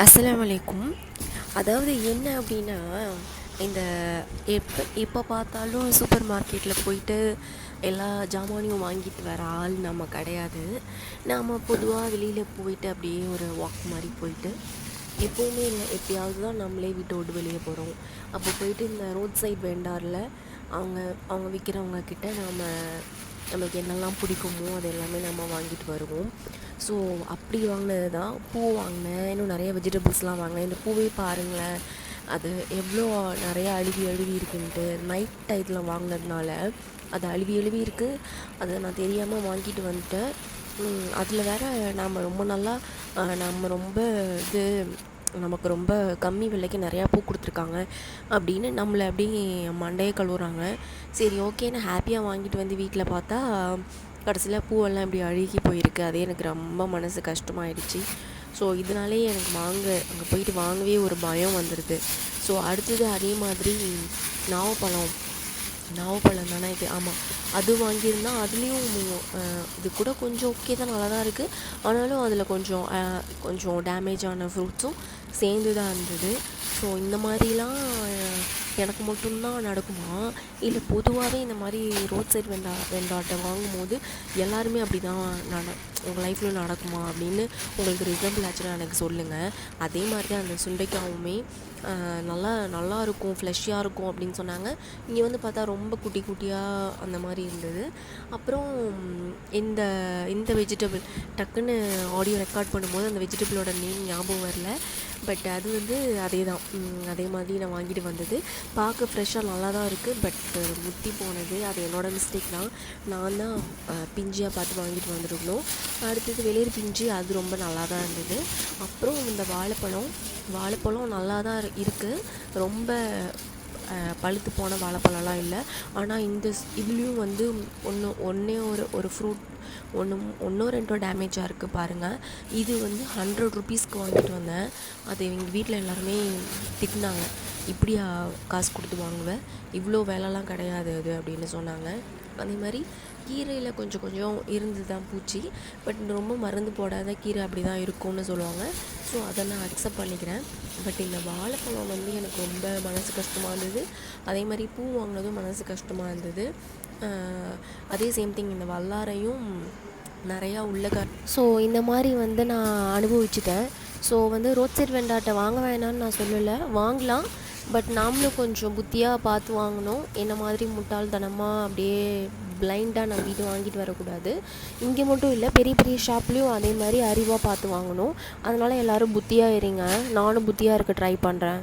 அஸ்லாம் வலைக்கும் அதாவது என்ன அப்படின்னா இந்த எப்போ எப்போ பார்த்தாலும் சூப்பர் மார்க்கெட்டில் போயிட்டு எல்லா ஜாமானையும் வாங்கிட்டு வர ஆள் நம்ம கிடையாது. நாம் பொதுவாக வெளியில் போயிட்டு அப்படியே ஒரு வாக் மாதிரி போயிட்டு எப்போவுமே இல்லை எப்பயாவது தான் நம்மளே வீட்டை விட்டு வெளியே போகிறோம் அப்போ போயிட்டு இந்த ரோட் சைட் வெண்டாரில் அவங்க அவங்க விற்கிறவங்க கிட்ட நாம் நமக்கு என்னெல்லாம் பிடிக்குமோ அது எல்லாமே நம்ம வாங்கிட்டு வருவோம். ஸோ அப்படி வாங்கினது தான் பூ வாங்கினேன். இன்னும் நிறைய வெஜிடபிள்ஸ்லாம் வாங்கினேன். இந்த பூவே பாருங்களேன். அது எவ்வளோ நிறையா அழுவி அழுவி இருக்குன்ட்டு நைட் டயத்தில் வாங்கினதுனால அது அழுவி அழுவி இருக்குது அதை நான் தெரியாமல் வாங்கிட்டு வந்துட்டேன். அதில் வேறு நாம் ரொம்ப நல்லா நம்ம ரொம்ப இது நமக்கு ரொம்ப கம்மி விலைக்கு நிறையா பூ கொடுத்துருக்காங்க. அப்படின்னு நம்மளை அப்படியே மண்டையை கழுவுறாங்க. சரி ஓகேன்னு ஹாப்பியாக வாங்கிட்டு வந்து வீட்டில் பார்த்தா கடைசியில் பூவெல்லாம் இப்படி அழுகி போயிருக்கு. அதே எனக்கு ரொம்ப மனசு கஷ்டமாயிடுச்சு. ஸோ இதனாலே எனக்கு வாங்க அங்கே போயிட்டு வாங்கவே ஒரு பயம் வந்துடுது ஸோ அடுத்தது அதே மாதிரி நாவப்பழம். நாவப்பழம் தானே இது? ஆமாம் அது வாங்கியிருந்தா அதுலேயும் இது கூட கொஞ்சம் ஓகே தான் நல்லா தான் இருக்குது ஆனாலும் அதில் கொஞ்சம் கொஞ்சம் டேமேஜ் ஆன ஃப்ரூட்ஸும் சேர்ந்து தான் இருந்தது. ஸோ இந்த மாதிரிலாம் எனக்கு மட்டும்தான் நடக்குமா? இல்லை பொதுவாகவே இந்த மாதிரி ரோட் சைட் வெண்டா வெண்டாட்டை வாங்கும்போது எல்லாருமே அப்படி தான் நட உங்கள் லைஃப்பில் நடக்குமா அப்படின்னு உங்களுக்கு ரிசம்பிள் ஆச்சுன்னா எனக்கு சொல்லுங்கள் அதே மாதிரி தான் அந்த சுண்டைக்காவுமே நல்லா நல்லா இருக்கும் ஃப்ளெஷ்ஷாக இருக்கும் அப்படின்னு சொன்னாங்க. இங்கே வந்து பார்த்தா ரொம்ப குட்டி குட்டியாக அந்த மாதிரி இருந்தது. அப்புறம் இந்த இந்த வெஜிடபிள் டக்குன்னு ஆடியோ ரெக்கார்ட் பண்ணும்போது அந்த வெஜிடபிளோட நேம் ஞாபகம் வரல. பட் அது வந்து அதே தான் அதே மாதிரி நான் வாங்கிட்டு வந்தது. பார்க்க ஃப்ரெஷ்ஷாக நல்லா தான் இருக்குது பட் முத்தி போனது. அது என்னோடய மிஸ்டேக் தான். நான் தான் பிஞ்சியாக பார்த்து வாங்கிட்டு வந்துருக்கணும் அடுத்தது வெளிர் பிஞ்சு அது ரொம்ப நல்லா தான் இருந்தது. அப்புறம் இந்த வாழைப்பழம். வாழைப்பழம் நல்லா தான் இருக்குது ரொம்ப பழுத்து போன வாழைப்பழம்லாம் இல்லை. ஆனால் இந்த இதுலேயும் வந்து ஒன்று ஒன்றே ஒரு ஒரு ஃப்ரூட் ஒன்று ஒன்றோ ரெண்டோ டேமேஜாக இருக்குது பாருங்கள் இது வந்து ஹண்ட்ரட் ருபீஸ்க்கு வாங்கிட்டு வந்தேன். அது எங்கள் வீட்டில் எல்லாருமே திட்டினாங்க. இப்படியா காசு கொடுத்து வாங்குவேன் இவ்வளோ வேலைலாம் கிடையாது அது அப்படின்னு சொன்னாங்க. அதே மாதிரி கீரையில் கொஞ்சம் கொஞ்சம் இருந்து தான் பூச்சி. பட் ரொம்ப மருந்து போடாத கீரை அப்படி தான் இருக்கும்னு சொல்லுவாங்க. ஸோ அதை நான் அக்செப்ட் பண்ணிக்கிறேன். பட் இந்த வாழைப்பழம் வந்து எனக்கு ரொம்ப மனசு கஷ்டமாக இருந்தது. அதே மாதிரி பூ வாங்கினதும் மனசு கஷ்டமாக இருந்தது. அதே சேம் திங் இந்த வல்லாரையும் நிறையா உள்ள க ஸோ இந்த மாதிரி வந்து நான் அனுபவிச்சுட்டேன். ஸோ வந்து ரோட் சைட் வெண்டாட்டை வாங்க வேணான்னு நான் சொல்லலை. வாங்கலாம். பட் நாமளும் கொஞ்சம் புத்தியாக பார்த்து வாங்கணும். என்ன மாதிரி முட்டாள்தனமாக அப்படியே பிளைண்டாக நம்பிட்டு வாங்கிட்டு வரக்கூடாது. இங்கே மட்டும் இல்லை பெரிய பெரிய ஷாப்லேயும் அதே மாதிரி அறிவாக பார்த்து வாங்கணும். அதனால் எல்லோரும் புத்தியாக இருங்க. நானும் புத்தியாக இருக்க ட்ரை பண்ணுறேன்